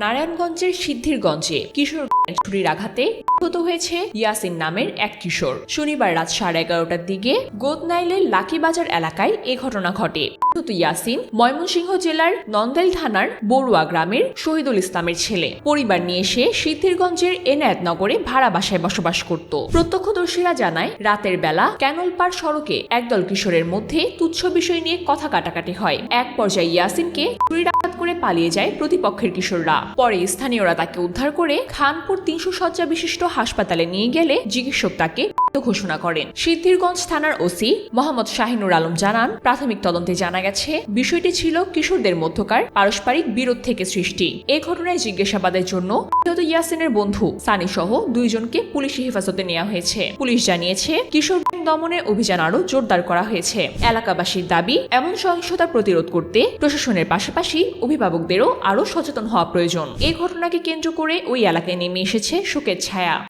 নারায়ণগঞ্জের সিদ্ধিরগঞ্জে কিশোর ছুরির আঘাতে নিহত হয়েছে ইয়াসিন নামের এক কিশোর। শনিবার রাত সাড়ে এগারোটার দিকে গোদনাইলের লাকিবাজার এলাকায় এ ঘটনা ঘটে। নিহত ইয়াসিন ময়মনসিংহ জেলার নন্দেল থানার বড়ুয়া গ্রামের শহীদুল ইসলামের ছেলে। পরিবার নিয়ে এসে সিদ্ধিরগঞ্জের এনায়েতনগরে ভাড়া বাসায় বসবাস করত। প্রত্যক্ষদর্শীরা জানায়, রাতের বেলা ক্যানলপাড় সড়কে একদল কিশোরের মধ্যে তুচ্ছ বিষয় নিয়ে কথা কাটাকাটি হয়। এক পর্যায়ে ইয়াসিনকে ছুরির আঘাত করে পালিয়ে যায় প্রতিপক্ষের কিশোররা। পরে স্থানীয়রা তাকে উদ্ধার করে খানপুর তিনশো শয্যা বিশিষ্ট হাসপাতালে নিয়ে গেলে চিকিৎসক তাকে ঘোষণা করেন। সিদ্ধিরগঞ্জ থানার ওসি মোহাম্মদ শাহিনুর আলম জানান, প্রাথমিক তদন্তে জানা গেছে, বিষয়টি ছিল কিশোরদের মধ্যকার পারস্পরিক বিরোধ থেকে সৃষ্টি। এ ঘটনায় জিজ্ঞাসাবাদের জন্য ইয়াসিনের বন্ধু সানি সহ দুইজনকে পুলিশি হেফাজতে নেওয়া হয়েছে। পুলিশ জানিয়েছে কিশোর গ্যাং দমনের অভিযান আরও জোরদার করা হয়েছে। এলাকাবাসীর দাবি, এমন সহিংসতা প্রতিরোধ করতে প্রশাসনের পাশাপাশি অভিভাবকদেরও আরও সচেতন হওয়া প্রয়োজন। এই ঘটনাকে কেন্দ্র করে ওই এলাকায় নেমে এসেছে শোকের ছায়া।